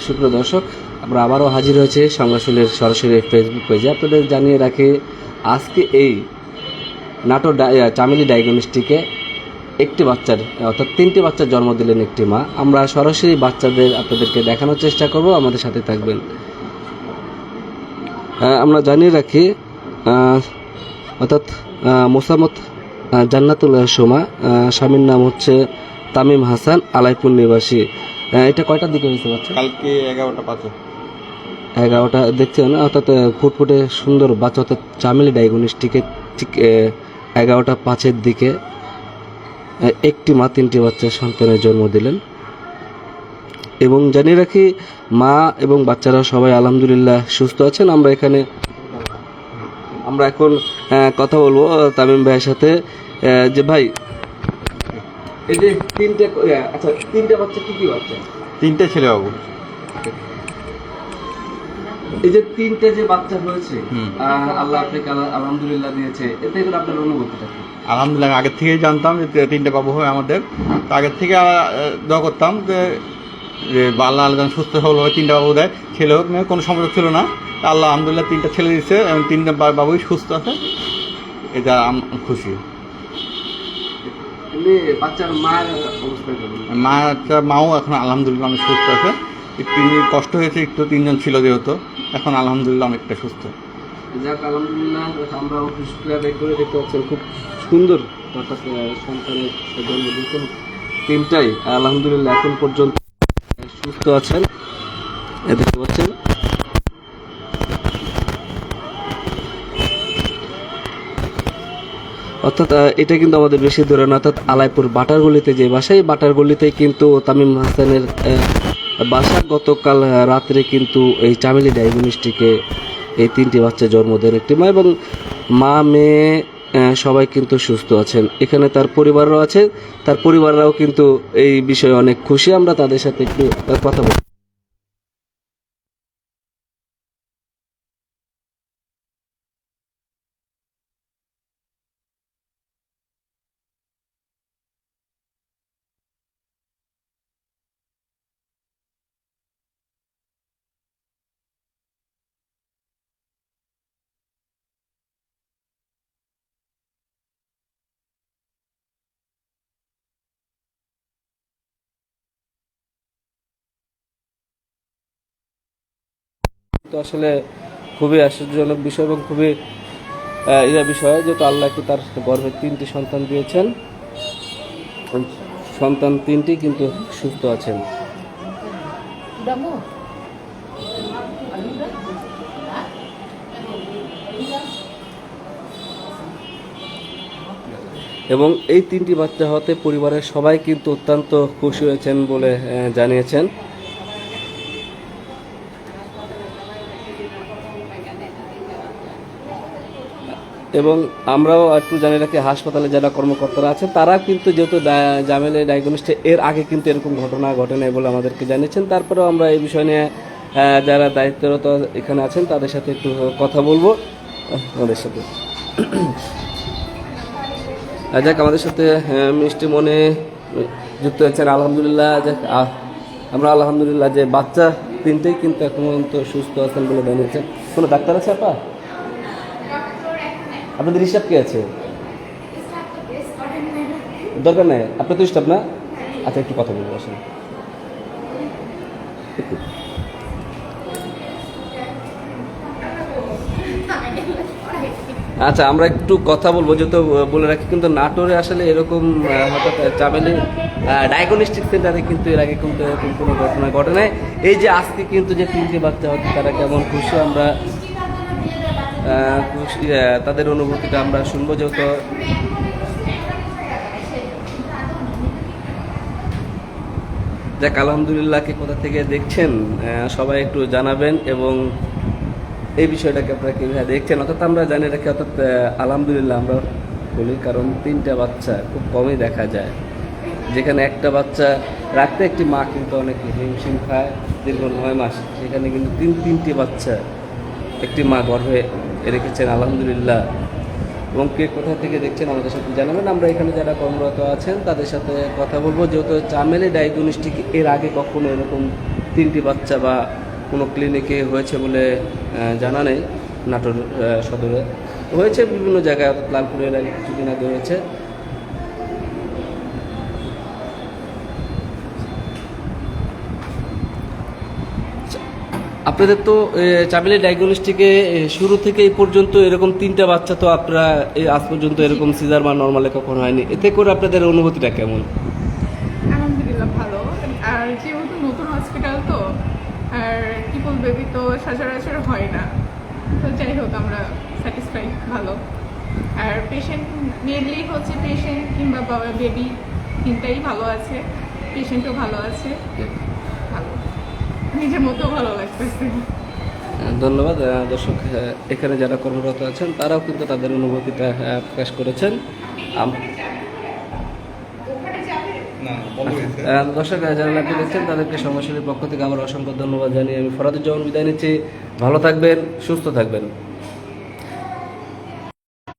সুপ্রিয় দর্শক আমরা আবারও হাজির হয়েছে সংবাসুলের সরাসরি ফেসবুক পেজে আপনাদের জানিয়ে রাখি আজকে এই আহ, চামেলি ডায়াগনস্টিকে একটি বাচ্চার অর্থাৎ তিনটি বাচ্চার জন্ম দিলেন একটি মা। আমরা সরাসরি বাচ্চাদের আপনাদেরকে দেখানোর চেষ্টা করব আমাদের সাথে থাকবেন। আমরা জানিয়ে রাখি অর্থাৎ মোসামত জান্নাতুল সোমা স্বামীর নাম হচ্ছে তামিম হাসান আলাইপুর নিবাসী। এটা কয়টার দিকে হয়েছে বাচ্চা? কালকে এগারোটা পাঁচে এগারোটা দেখছেন অর্থাৎ ফুটফুটে সুন্দর বাচ্চা অর্থাৎ চামেলি ডায়াগনস্টিকে ঠিক এগারোটা পাঁচের দিকে একটি মা তিনটি বাচ্চা সন্তানের জন্ম দিলেন। এবং জানিয়ে রাখি মা এবং বাচ্চারা সবাই আলহামদুলিল্লাহ সুস্থ আছেন। আমরা এখানে আমরা এখন কথা বলব তামিম ভাইয়ের সাথে যে ভাই এই যে তিনটে আচ্ছা তিনটে বাচ্চা কি কি বাচ্চা? তিনটে ছেলে বাবু। এই যে তিনটে যে বাচ্চা হয়েছে। আল্লাহ আপনাকে আল- আলহামদুলিল্লাহ দিয়েছে এতে করে আপনার অনুভূতিটা আলহামদুলিল্লাহ আগের থেকেই জানতাম যে তিনটে বাবু হয় আমাদের। তো আগের থেকে দোয়া করতাম যে আল্লাহ আল্লাহ সুস্থ সবল হয় তিনটা বাবু দেয়। ছেলে হোক মেয়ে কোনো সমস্যা ছিল না। আল্লাহ আলহামদুলিল্লাহ তিনটা ছেলে দিচ্ছে এবং তিনটা বাবুই সুস্থ আছে। এটা খুশি। এমনি বাচ্চার মার অবস্থা মা একটা মাও এখন আলহামদুলিল্লাহ অনেক সুস্থ আছে। একটু কষ্ট হয়েছে একটু তিনজন ছিল যেহেতু। এখন আলহামদুলিল্লাহ অনেকটা সুস্থ। যাক আলহামদুলিল্লাহ আমরা শুক্রিয়া আদায় করে দেখতে পাচ্ছেন খুব সুন্দর। অর্থাৎ সন্তানের জন্ম দিয়েছেন তিনটাই আলহামদুলিল্লাহ এখন পর্যন্ত সুস্থ আছেন। এ দেখতে পাচ্ছেন। অর্থাৎ এটা কিন্তু আমাদের বেশি দূরে না। অর্থাৎ, আলাইপুর বাটার গলিতে যে বাসা, এই বাটার গলিতে কিন্তু তামিম হাসানের বাসা গতকাল রাত্রে কিন্তু এই চামেলি ডায়াগনস্টিকে এই তিনটি বাচ্চা জন্ম দেন একটি মা এবং মা, মেয়ে সবাই কিন্তু সুস্থ আছেন। এখানে তার পরিবারও আছে। তার পরিবাররাও কিন্তু এই বিষয়ে অনেক খুশি। আমরা তাদের সাথে একটু কথা বলি। তো আসলে খুবই আশ্চর্যজনক বিষয় এবং খুবই ইয়া বিষয় যেহেতু আল্লাহ একটু তার গর্ভে তিনটি সন্তান দিয়েছেন। সন্তান তিনটি কিন্তু সুস্থ আছেন। এবং এই তিনটি বাচ্চা হতে পরিবারের সবাই কিন্তু অত্যন্ত খুশি হয়েছেন বলে জানিয়েছেন। এবং আমরাও একটু জানি রাখি, হাসপাতালে যারা কর্মকর্তারা আছেন তারা কিন্তু যেহেতু জামেলে ডায়াগনোস্টে এর আগে কিন্তু এরকম ঘটনা ঘটে নাই বলে আমাদেরকে জানিয়েছেন। তারপরেও আমরা এই বিষয় নিয়ে যারা দায়িত্বরত এখানে আছেন, তাদের সাথে একটু কথা বলব। আমাদের সাথে। যাক, আমাদের সাথে মিষ্টি মনে যুক্ত হয়েছেন আলহামদুলিল্লাহ, যাক আমরা আলহামদুলিল্লাহ যে বাচ্চা তিনটেই কিন্তু এখন পর্যন্ত সুস্থ আছেন বলে জানিয়েছেন। কোনো ডাক্তার আছে আপা? আপনাদের হিসাব কি আছে? দরকার নাই? আপনার তো স্টাফ না? আচ্ছা একটু কথা বলব আসলে আচ্ছা আমরা একটু কথা বলব, যেহেতু বলে রাখি, কিন্তু নাটোরে আসলে এরকম হঠাৎ চামেলি ডায়াগনস্টিক সেন্টারে কিন্তু এর আগে কিন্তু এরকম কোনো ঘটনা ঘটে নাই। এই যে আজকে কিন্তু যে তিনটে বাচ্চা হচ্ছে, তারা কেমন খুশি, আমরা তাদের অনুভূতিটা আমরা শুনব যেহেতু যাক আলহামদুলিল্লাহকে কোথা থেকে দেখছেন সবাই একটু জানাবেন এবং এই বিষয়টাকে আপনারা কীভাবে দেখছেন, অর্থাৎ আমরা জানি রাখি অর্থাৎ আলহামদুলিল্লাহ আমরা বলি, কারণ তিনটা বাচ্চা খুব কমই দেখা যায়। যেখানে একটা বাচ্চা রাখতে একটি মা কিন্তু অনেক হিমশিম খায়, দীর্ঘ নয় মাস। সেখানে কিন্তু তিন, তিনটি বাচ্চা একটি মা গর্ভে রেখেছেন, আলহামদুলিল্লাহ। এবং কে কোথা থেকে দেখছেন আমাদের সাথে জানাবেন। আমরা এখানে যারা কর্মরত আছেন, তাদের সাথে কথা বলব। যেহেতু চামেলি ডায়াগনস্টিক এর আগে কখনো এরকম তিনটি বাচ্চা বা কোনো ক্লিনিকে হয়েছে বলে জানা নেই, নাটোর সদরে। হয়েছে বিভিন্ন জায়গায় লালপুরের কিছুদিন আগে হয়েছে। আপনাদের তো এ, চামেলি ডায়াগনস্টিকে শুরু থেকে এই পর্যন্ত এরকম তিনটা বাচ্চা তো আপনারা আজ পর্যন্ত এরকম সিজার বা নর্মালে কখনো হয়নি। এতে করে আপনাদের অনুভূতিটা কেমন? আলহামদুলিল্লাহ ভালো। আর যেহেতু নতুন হসপিটাল তো আর ট্রিপল বেবি তো সচরাচর হয় না। তো যাই হোক আমরা স্যাটিসফাই ভালো। আর পেশেন্ট মেনলি হচ্ছে পেশেন্ট কিংবা বেবি তিনটাই ভালো আছে। পেশেন্টও ভালো আছে। নিজের মতো ভালো লাগতেছে। ধন্যবাদ। দর্শক এখানে যারা কর্মরত আছেন তারাও কিন্তু তাদের অনুভূতিটা প্রকাশ করেছেন। দর্শক যারা লাইভে দেখছেন তাদেরকে সমস্যার পক্ষ থেকে আমার অসংখ্য ধন্যবাদ জানিয়ে আমি ফরাদুজ্জামান বিদায় নিচ্ছি। ভালো থাকবেন সুস্থ থাকবেন।